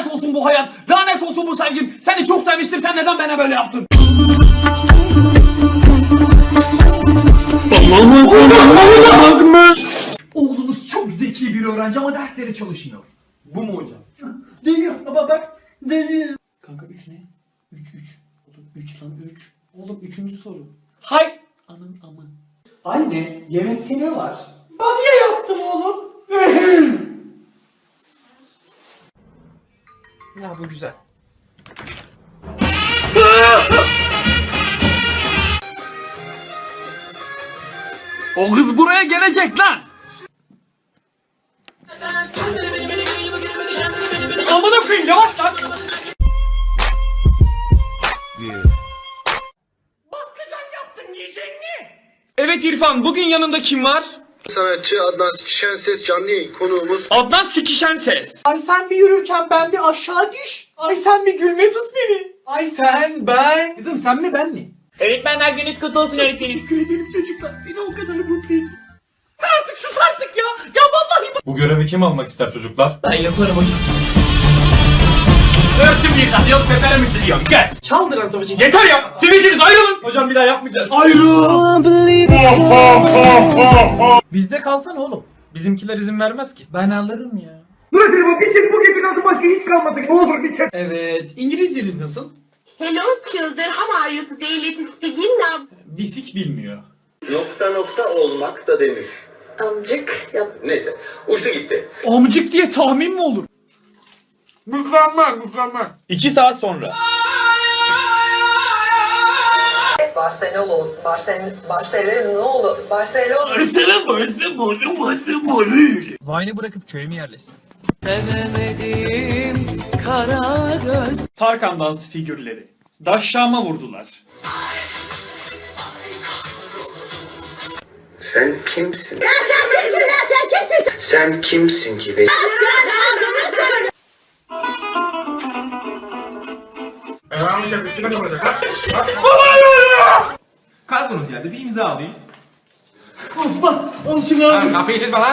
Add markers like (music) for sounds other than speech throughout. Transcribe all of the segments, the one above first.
Lanet olsun bu hayat. Lanet olsun bu sevgim. Seni çok sevmiştim. Sen neden bana böyle yaptın? Oğlunuz çok zeki bir öğrenci ama derslere çalışmıyor. Bu mu hocam? Değil ama bak değil. Kanka 3 ne? 3 3. Oğlum 3 lan 3. Oğlum 3. soru. Hay. Anın amın. Anne yemekte ne var? Bamya yaptım oğlum. Ya bu güzel. O kız buraya gelecek lan. Amına koyayım yavaş lan. Bakkacan yaptın yiyecek mi? Evet İrfan bugün yanında kim var? Sanatçı Adnan Şenses canlı yayın konuğumuz. Adnan Sikişen Ses. Ay sen bir yürürken ben bir aşağı düş. Ay sen bir gülme tut beni. Ay sen ben. Kızım sen mi ben mi? Öğretmenler gününüz kutlu olsun öğretmenim. Teşekkür ederim çocuklar. Beni o kadar mutlu ettin. Artık sus artık ya. Ya vallahi. Bu görevi kim almak ister çocuklar? Ben yaparım hocam. Örtüm yıkatıyor sefere mi çiziyorsun? Gel. Çaldıran savaşı. Yeter ya. Siz ikiniz ayrılın. Hocam bir daha yapmayacağız. Bizde kalsana oğlum. Bizimkiler izin vermez ki. Ben alırım ya. Öğretmenim bir çek bu gece nasıl başka hiç kalmadı. Ne olur bir çek. Evet. İngilizceniz nasıl? Hello children, how are you today? Let's begin now. Bisik bilmiyor. Nokta nokta olmak da denir. Amcık yap. Neyse uçtu gitti. Amcık diye tahmin mi olur? Mükemmel mükemmel. İki saat sonra. Barcelona, Barcelona, Barcelona, Barcelona. Vine'ı bırakıp köye mi yerleşsin? Tarkan dans figürleri. Daşşama vurdular. Sen kimsin? Sen kimsin ki? Ve Kalkınız geldi bir imza alayım.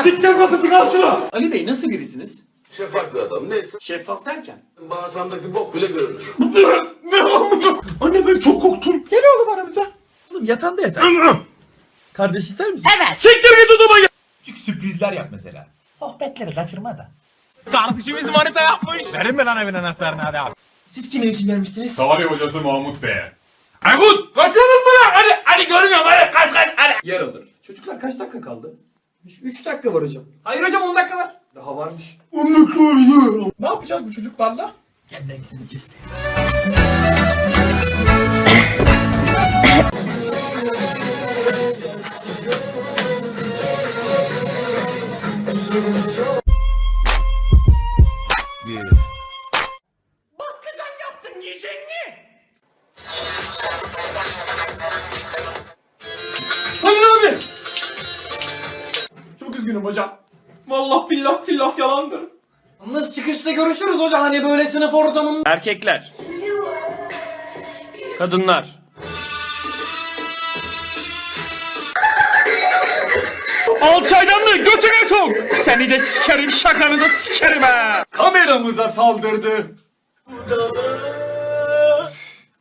Dikten kapısı kal şunu. Ali Bey nasıl birisiniz? şeffaf bir adam neyse. Şeffaf derken. Bağırsamdaki bok bile görünür. (laughs) Anne ben çok korktum. Gel oğlum aramıza. Oğlum yatanda yatar. Kardeş ister misin? Siktir git odama gel. Küçük sürprizler yap mesela. Sohbetleri kaçırma da. Kardeşimiz manita yapmış. Verin mi lan evin anahtarını hadi abi. Siz kimin için gelmiştiniz? Tarih hocası Mahmut Bey. Aykut mı lan? Hadi hadi görmüyorum hadi kaç kaç hadi. Yer alır. Çocuklar kaç dakika kaldı? 3 dakika var hocam. Hayır hocam 10 dakika var. Daha varmış. Ne yapacağız bu çocuklarla? Gel ben Nasıl çıkışta görüşürüz hocam hani böyle sınıf ortamında. Erkekler. Kadınlar. Al çaydanlığı götüne sok. Seni de sikerim şakanı da sikerim ha. Kameramıza saldırdı.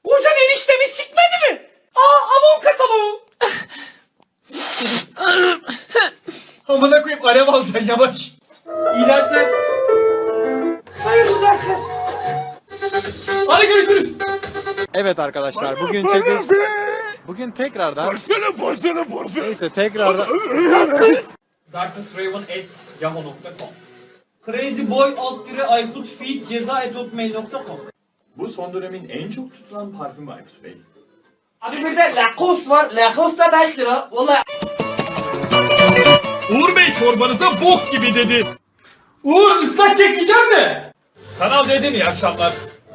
Kocan eniştemi sikmedi mi? Aa Avon kataloğu. Amına koyayım alev alacaksın yavaş. İyi dersler. Hayırlı dersler. Hadi görüşürüz. Evet arkadaşlar bugün çekiyoruz. Bugün tekrardan Porsana porsana porsana. neyse tekrardan darknessraven.yahoo.com Crazyboy alt dire Aykut feed ceza etotmail.com Bu son dönemin en çok tutulan parfümü Aykut Bey. Abi bir de Lacoste var. Lacoste da 5 lira. Vallahi Uğur Bey çorbanıza bok gibi dedi. Uğur ıslak çekeceğim mi? Kanal dedim iyi akşamlar.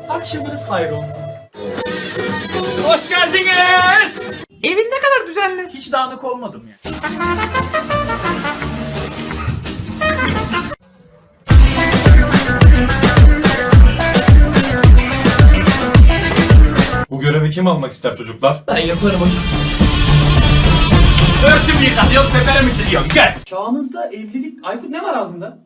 Akşamınız hayır olsun. Hoş geldiniz. Evin ne kadar düzenli. Hiç dağınık olmadım ya. Bu görevi kim almak ister çocuklar? ben yaparım hocam. Örtüm yıkatıyor sefere mi çiziyorsun? Gel. Çağımızda evlilik... Aykut ne var ağzında?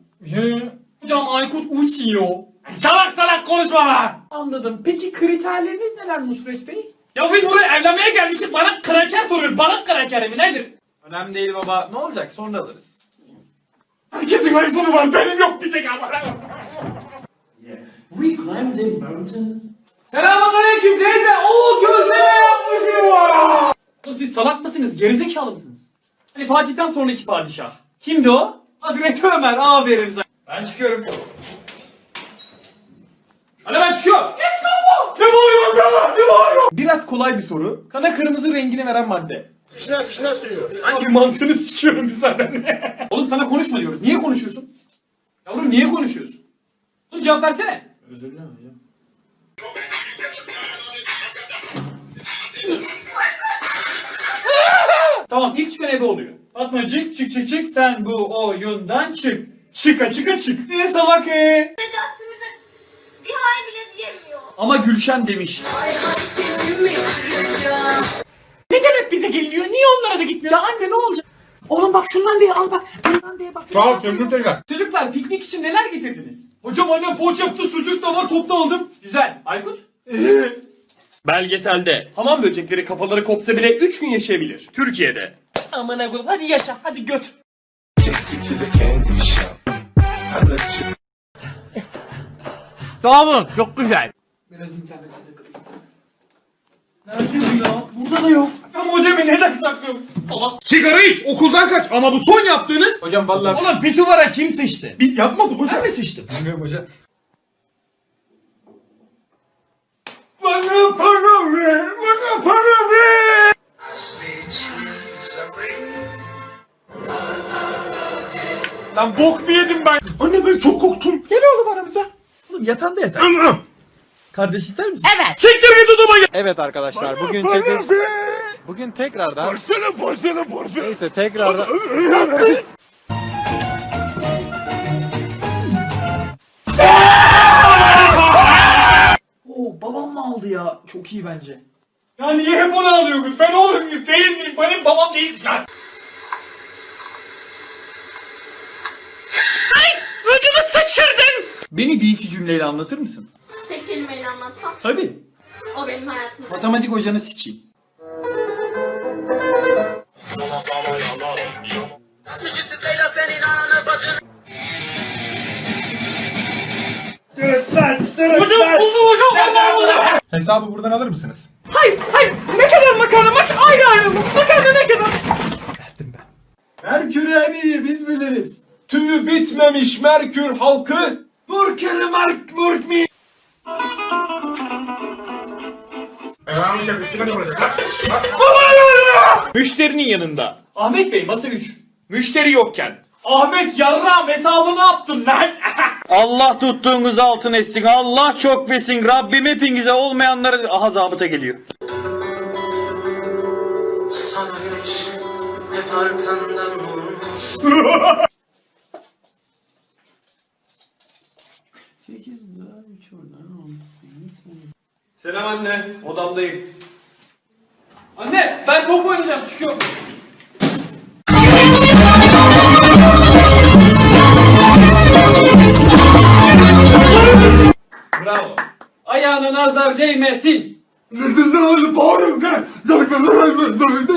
Hocam Aykut uçuyor. Salak salak konuşma lan. Anladım. Peki kriterleriniz neler Nusret Bey? Ya biz buraya evlenmeye gelmişiz. Bana kraker soruyor. Bana kraker mi nedir? Önemli değil baba. Ne olacak? Sonra alırız. Herkesin iPhone'u var. Benim yok bir tek ama. We climbed the mountain. Selamünaleyküm teyze. Oo gözleme yapmışım. Oğlum siz salak mısınız? Gerizekalı mısınız? Hani Fatih'ten sonraki padişah. Kimdi o? Hazreti Ömer. Aferin sana. Ben çıkıyorum. Hadi ben çıkıyorum. Geç kalma. Ne bağırıyorsun be? Ne bağırıyorsun? Biraz kolay bir soru. Kana kırmızı rengini veren madde. Fişne fişne sürüyor. Hangi mantığını sikiyorum zaten. (laughs) Oğlum sana konuşma diyoruz. Niye konuşuyorsun? Yavrum niye konuşuyorsun? Oğlum cevap versene. Özür dilerim hocam. tamam ilk çıkan ebe oluyor. Fatmacık çık çık çık sen bu oyundan çık. Çıka çıka çık. Ne salak e? Bir hay bile diyemiyor. Ama Gülşen demiş. Neden hep bize geliniyor? Niye onlara da gitmiyor? Ya anne ne olacak? Oğlum bak şundan diye al bak. Bundan diye bak. Sağ ol Sömür tekrar. Çocuklar piknik için neler getirdiniz? Hocam annem poğaça yaptı sucuk da var topta aldım. Güzel. Aykut? (laughs) Belgeselde hamam böcekleri kafaları kopsa bile 3 gün yaşayabilir. Türkiye'de. Aman koyayım hadi yaşa hadi göt. Sağ olun çok güzel. Biraz internete takılayım. Nerede bu ya? Burada da yok. Ya modemi neden saklıyorsun? Salak. Sigara iç okuldan kaç ama bu son yaptığınız. Hocam vallahi Oğlum pisuvara kim sıçtı? biz yapmadık hocam. Sen mi sıçtın? Bilmiyorum hocam. Bana para ver, bana para ver. Lan bok mu yedim ben? Anne ben çok korktum. Gel oğlum aramıza. Oğlum yatağında yatar. Kardeş ister misin? Evet. Siktir git odama gel. Evet arkadaşlar bugün çektiğimiz... Bugün tekrardan... Porsele porsele porsele. Neyse tekrardan... Oo babam mı aldı ya? Çok iyi bence. Ya niye hep onu alıyorsun? Ben oğlum değil miyim? Benim babam değilsin lan. Ay! Ödümü sıçırdın! Beni bir iki cümleyle anlatır mısın? Tek kelimeyle anlatsam Tabii. o benim hayatımda. Matematik hocanı sikeyim. Hesabı buradan alır mısınız? Hayır hayır ne kadar makarna mak ayrı ayrı mı? Makarna ne kadar? Merkür en iyi biz biliriz. Tüyü bitmemiş Merkür halkı. Murkeri Mark Murk mi? Müşterinin yanında. Ahmet Bey masa 3. Müşteri yokken. Ahmet yarram hesabını yaptın lan. (laughs) Allah tuttuğunuz altın etsin. Allah çok versin. Rabbim hepinize olmayanları aha zabıta geliyor. Sana güneş hep arkandan vurmuş. (laughs) 8 daha 3 oradan Selam anne. Odamdayım. Anne ben top oynayacağım çıkıyorum. Bravo. Ayağına nazar değmesin.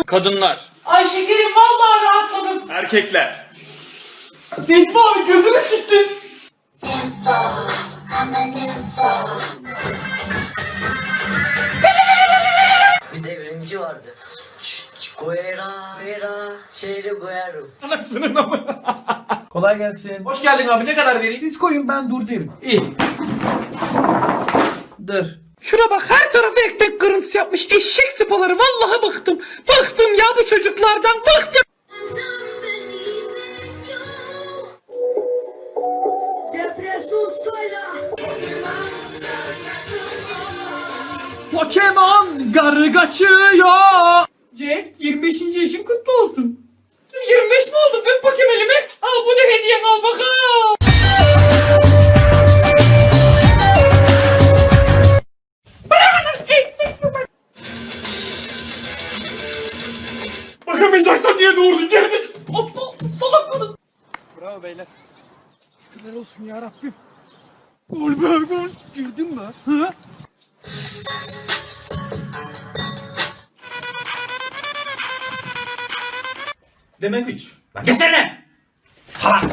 Kadınlar. Ay şekerim vallahi rahatladım. Erkekler. Abi gözünü siktin. Bir devrimci vardı. Guerra, guerra, guerra. Kolay gelsin. Hoş geldin abi ne kadar vereyim? Siz koyun ben dur derim. İyi. Dur. Şuna bak her tarafı ekmek kırıntısı yapmış eşek sıpaları vallahi bıktım. Bıktım ya bu çocuklardan bıktım. Pokemon garı kaçıyor. Jack 25. yaşın kutlu olsun. 25 mi oldum öp bakayım elimi. Al bu da hediyen al bakalım. Bakamayacaksan niye doğurdun gerizekalı? Aptal salak kadın. Bravo beyler. Şükürler olsun ya Rabbim. Demek 3. Lan geçene! Salak!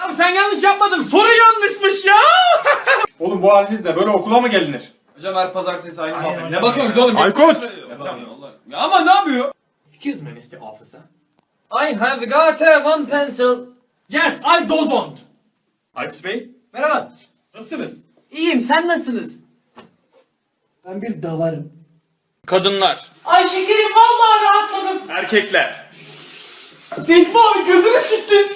Ya sen yanlış yapmadın. Soru yanlışmış ya. (laughs) Oğlum bu halinizle böyle okula mı gelinir? Hocam her pazartesi aynı muhabbet. Ne bakıyorsunuz oğlum? Aykut! Ya ama ne yapıyor? Excuse me Mr. Officer. I have got a one pencil. Yes, I don't want. Aykut Bey. Merhaba. Nasılsınız? İyiyim, sen nasılsınız? Ben bir davarım. Kadınlar. Ay şekerim vallahi rahatladım. Erkekler. Necmi abi gözünü siktin.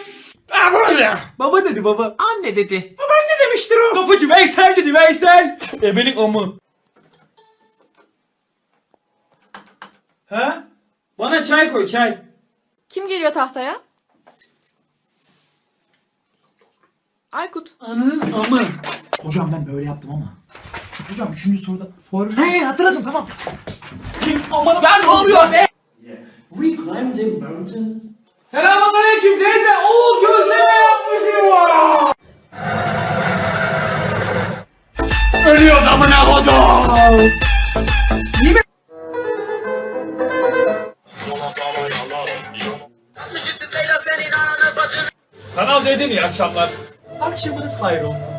Ha böyle. Baba dedi baba. Anne dedi. Ne demiştir o? Kapıcı Veysel dedi Veysel. Ebelik amı. Ha? Bana çay koy çay. Kim geliyor tahtaya? Aykut. Ananın amı. Hocam ben böyle yaptım ama. Hocam üçüncü soruda for... He hatırladım tamam. Aman ben ne oluyor be? We climbed a mountain. Selamünaleyküm teyze. Oo gözleme yapmışım var. Ölüyoruz amına kodum. Kanal D'de mi akşamlar? Akşamınız hayır olsun.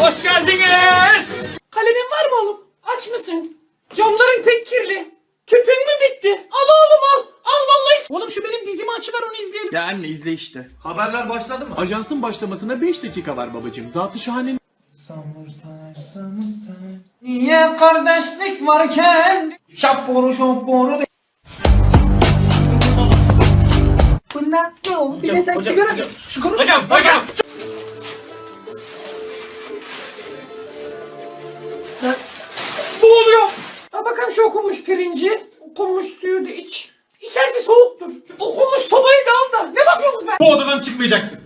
Hoş geldiniz. Kalemin var mı oğlum? Aç mısın? Camların pek kirli. Tüpün mü bitti? Al oğlum al. Al vallahi. Oğlum şu benim dizimi açıver onu izleyelim. Ya anne izle işte. Haberler başladı mı? Ajansın başlamasına 5 dakika var babacığım. Zatı şahanenin Niye kardeşlik varken şapboru şapboru Bunlar ne oldu? Bir de sen sigara Şu konu Hocam hocam. Ne oluyor? Ha bakalım şu okunmuş pirinci. Okunmuş suyu da iç. İçerisi soğuktur. Okunmuş sobayı da al da. Ne bakıyorsunuz be? Bu odadan çıkmayacaksın.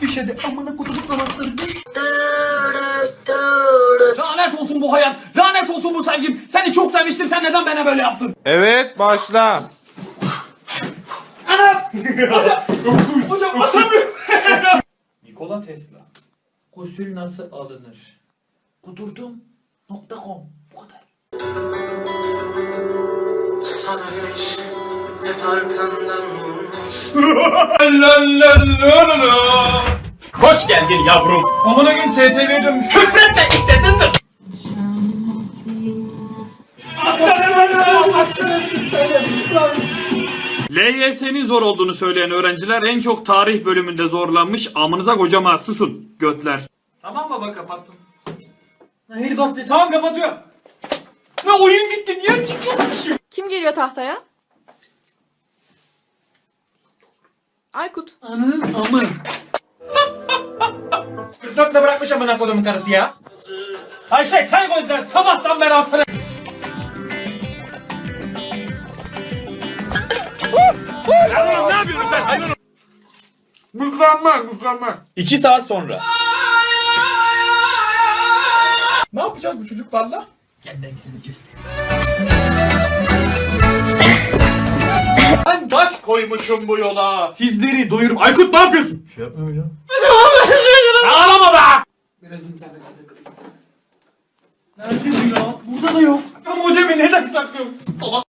düşedi amına kutup anahtarı düş. Lanet olsun bu hayat. Olsun bu sevgim. Seni çok sevmiştim. Sen neden bana böyle yaptın? Evet başla. Hocam atamıyorum. Nikola Tesla. Gusül nasıl alınır? Kudurdum. Nokta com. Bu kadar. Sana güneş hep arkandan vurmuş Hoş geldin yavrum. Amına gün STV'ye dönmüş. Küfretme işte zındır. LYS'nin zor olduğunu söyleyen öğrenciler en çok tarih bölümünde zorlanmış. Amınıza kocama susun götler. Tamam baba kapattım. Hayır bastı. Tamam kapatıyorum. Ne oyun gitti. Niye çıkıyormuşum? Kim geliyor tahtaya? Aykut. Ananın amı. Dörtle bırakmış amına kodumun karısı ya. Ayşe çay koy sen. Sabahtan beri atarım. Mükemmel mükemmel. İki saat sonra. Ne yapacağız bu çocuklarla? Ben baş koymuşum bu yola. Sizleri doyurum. Aykut ne yapıyorsun? Şey yapmıyorum hocam. Ağlama be! Biraz internete takılayım. Nerede bu ya? Burada da yok. Ya modemi neden saklıyorsun?